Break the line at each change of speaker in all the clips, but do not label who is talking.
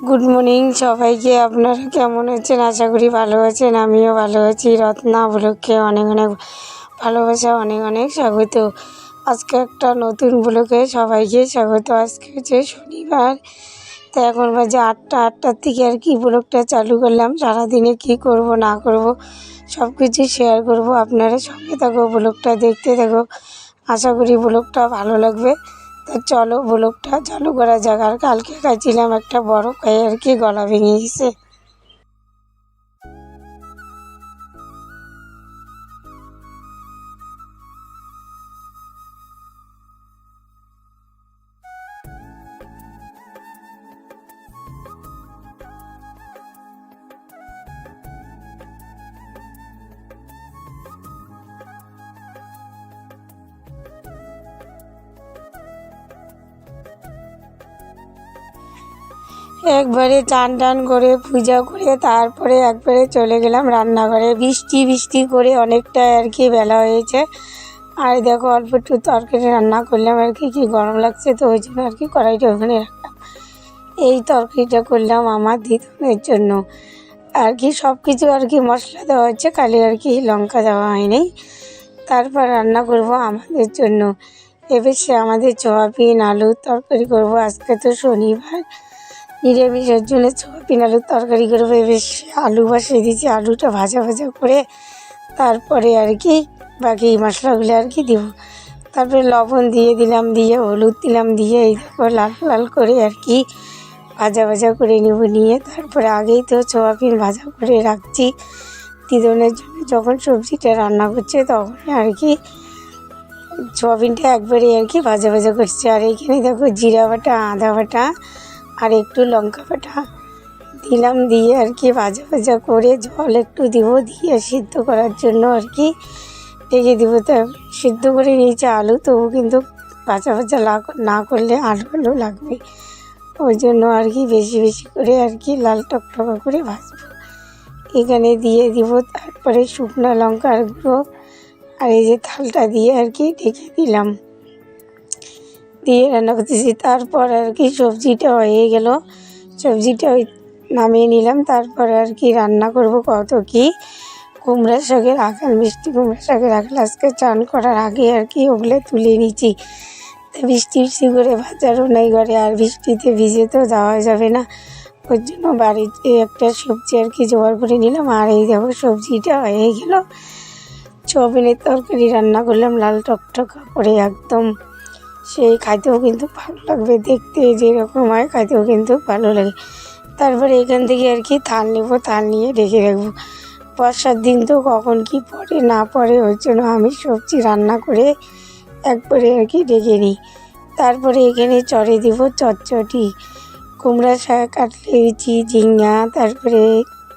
Good morning সবাইকে। আপনারা কেমন আছেন? আশা করি ভালো আছেন। আমিও ভালো আছি। রত্না ব্লগকে অনেক অনেক ভালোবাসা, অনেক অনেক স্বাগত। আজকে একটা নতুন ব্লগে সবাইকে স্বাগত। আজকে হচ্ছে শনিবার। তো এখন বাজে আটটা, আটটার থেকে আর কি ব্লগটা চালু করলাম। সারাদিনে কি করব, না করব সব কিছু শেয়ার করব। আপনারা সঙ্গে থাকো, ব্লগটা দেখতে থাকো। আশা করি ব্লগটা ভালো লাগবে। চলো ব্লগটা চালু করা যাক। আর কালকে খাইছিলাম একটা বড় খাই আর কি, গলা ভেঙে গেছে। একবারে চান টান করে, পূজা করে, তারপরে একবারে চলে গেলাম রান্নাঘরে। বৃষ্টি বৃষ্টি করে অনেকটা আর কি বেলা হয়েছে। আর দেখো, অল্প একটু তরকারি রান্না করলাম আর কি কি গরম লাগছে তো ওই জন্য আর কি কড়াইটা ওখানে রাখলাম। এই তরকারিটা করলাম আমার দিদনের জন্য। আর কি সব কিছু আর কি মশলা দেওয়া হচ্ছে, খালি আর কি লঙ্কা দেওয়া হয়নি। তারপর রান্না করব আমাদের জন্য। এবার সে আমাদের সোয়াবিন আলুর তরকারি করব। আজকে তো শনিবার। নিরামিষের জন্য সোয়াবিন আলুর তরকারি করব বেশ আলু বসিয়ে দিয়েছি। আলুটা ভাজা ভাজা করে তারপরে আর কি বাকি মশলাগুলো আর কি দেবো। তারপরে লবণ দিয়ে দিলাম, দিয়ে হলুদ দিলাম, দিয়ে এই লাল লাল করে আর কি ভাজা ভাজা করে নেব নিয়ে। তারপরে আগেই তো সোয়াবিন ভাজা করে রাখছি। দিদনের জন্য যখন সবজিটা রান্না করছে তখন আর কি সোয়াবিনটা একবারে আর কি ভাজা ভাজা করছে। আর এইখানে দেখো জিরা বাটা, আদা বাটা আর একটু লঙ্কা বাটা দিলাম দিয়ে আর কি ভাজা ভাজা করে জল একটু দিব দিয়ে সিদ্ধ করার জন্য আর কি রেখে দিব। তো সিদ্ধ করে নিয়েছে আলু, তবু কিন্তু ভাজা ভাজা না করলে আলু আলু লাগবে। ওই জন্য আর কি বেশি বেশি করে আর কি লাল টকটকা করে ভাজবো। এখানে দিয়ে দিব তারপরে শুকনো লঙ্কার গুঁড়ো আর এই যে থালটা দিয়ে আর কি ঢেকে দিলাম। দিয়ে রান্না করতেছি তারপর আর কি সবজিটা হয়ে গেল। সবজিটা ওই নামিয়ে নিলাম। তারপরে আর কি রান্না করব কত কি। কুমড়া শাকের আকাল মিষ্টি কুমড়া শাকের আকাল আজকে চান করার আগে আর কি ওগুলো তুলে নিচ্ছি বৃষ্টি বৃষ্টি করে বাজারও নেই ঘরে। আর বৃষ্টিতে ভিজে তো যাওয়া যাবে না। ওর জন্য বাড়িতে একটা সবজি আর কি জোগাড় করে নিলাম। আর এই দেখো সবজিটা হয়ে গেল। সবিনের তরকারি রান্না করলাম, লাল টকটকা করে একদম। সেই খাইতেও কিন্তু ভালো লাগবে, দেখতে যেরকম হয় খাইতেও কিন্তু ভালো লাগে। তারপরে এখান থেকে আর কি থাল নেব থাল নিয়ে রেখে রাখব। বর্ষার দিন তো কখন কি পড়ে না পড়ে, ওই জন্য আমি সবজি রান্না করে একবারে আর কি রেখে নিই তারপরে এখানে চড়ে দিব চটচটি কুমড়া শাক কাটলে দিচ্ছি ঝিঙ্গা তারপরে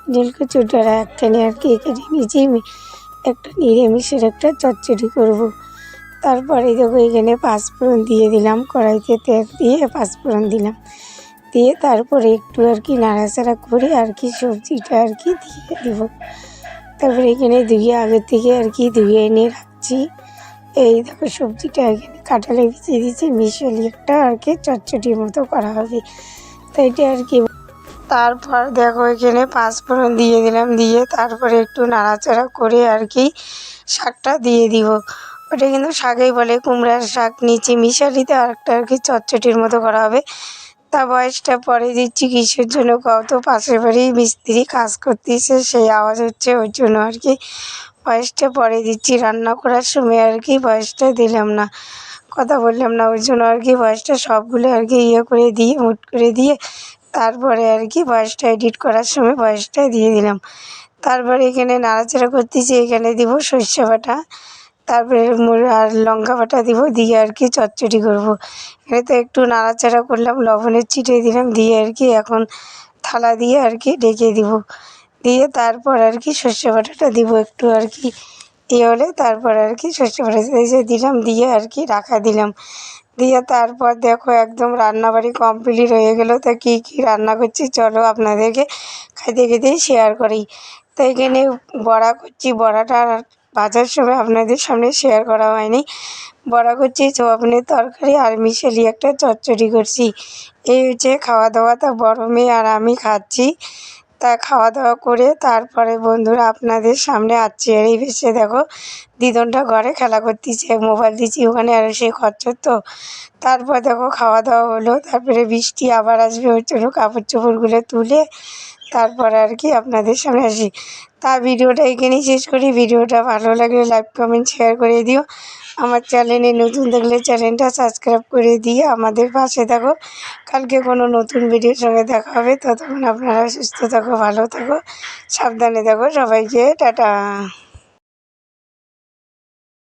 নীলকুচুটারা একখানে আর কি কেটে নিয়েছি একটা নিরামিষের একটা চচ্চড়ি করব। তারপরে দেখো এখানে পাঁচফোড়ন দিয়ে দিলাম, কড়াইতে তেল দিয়ে পাঁচফোড়ন দিলাম। দিয়ে তারপরে একটু আর কি নাড়াচাড়া করে আর কি সবজিটা আর কি দিয়ে দিব। তারপরে এখানে ধুয়ে আগের থেকে আর কি ধুয়ে এনে রাখছি। এই দেখো সবজিটা এখানে কাঁঠালে ভিজিয়ে দিয়েছি, মিশালি একটা আর কি চটচটির মতো করা হবে। তো এটা আর কি তারপর দেখো এখানে পাঁচফোড়ন দিয়ে দিলাম, দিয়ে তারপরে একটু নাড়াচাড়া করে আর কি শাকটা দিয়ে দিব। ওটা কিন্তু শাকেই বলে, কুমড়ার শাক, নিচে মিশালিতে আরেকটা আর কি চটচটির মতো করা হবে। তা বয়সটা পরে দিচ্ছি, কিসের জন্য কত পাশের বাড়ি মিস্ত্রি কাজ করতেছে, সেই আওয়াজ হচ্ছে ওই জন্য আর কি। বয়সটা পরে দিচ্ছি, রান্না করার সময় আর কি বয়সটা দিলাম না। কথা বললাম না ওই জন্য আর কি বয়সটা সবগুলো আর কি ইয়ে করে দিয়ে, মুট করে দিয়ে, তারপরে আর কি বয়সটা এডিট করার সময় বয়সটা দিয়ে দিলাম। তারপরে এখানে নাড়াচাড়া করতেছি, এখানে দিব সর্ষে বাটা। তারপরে আর লঙ্কা বাটা দিব, দিয়ে আর কি চচ্চড়ি করব। এখানে তো একটু নাড়াচাড়া করলাম, লবণের ছিটিয়ে দিলাম, দিয়ে আর কি এখন থালা দিয়ে আর কি ডেকে দিব। দিয়ে তারপর আর কি সর্ষে বাটাটা দিব একটু আর কি ইয়ে হলে, তারপর আর কি সর্ষে বাটা দিলাম, দিয়ে আর কি রাখা দিলাম। দিয়ে তারপর দেখো একদম রান্নাবাড়ি কমপ্লিট হয়ে গেলো, তা কী কী রান্না করছি চলো আপনাদেরকে খাইতে খেতেই শেয়ার করি। তো এখানে বড়া করছি, বড়াটা ভাজার সময় আপনাদের সামনে শেয়ার করা হয়নি। বড়া করছি সোয়াবিনের তরকারি আর মিশেলি একটা চচ্চড়ি করছি। এই হচ্ছে খাওয়া দাওয়া তা বড় মেয়ে আর আমি খাচ্ছি। তা খাওয়া দাওয়া করে তারপরে বন্ধুরা আপনাদের সামনে আসছি আর এই বেশে দেখো, দিদনটা ঘরে খেলা করতেছে মোবাইল দিচ্ছি ওখানে আর সে খরচর তো। তারপর দেখো খাওয়া দাওয়া হলো, তারপরে বৃষ্টি আবার আসবে ওর জন্য কাপড় চোপড়গুলো তুলে। তারপরে আর কি আপনাদের সামনে আসি। তা ভিডিওটা এখানেই শেষ করি। ভিডিওটা ভালো লাগলে লাইক, কমেন্ট শেয়ার করে দিও। আমার চ্যানেলে নতুন দেখলে চ্যানেলটা সাবস্ক্রাইব করে দিয়ে আমাদের পাশে থাকো। কালকে কোনো নতুন ভিডিওর সঙ্গে দেখা হবে। ততক্ষণ আপনারা সুস্থ থাকো, ভালো থাকো, সাবধানে থাকো। সবাইকে টাটা।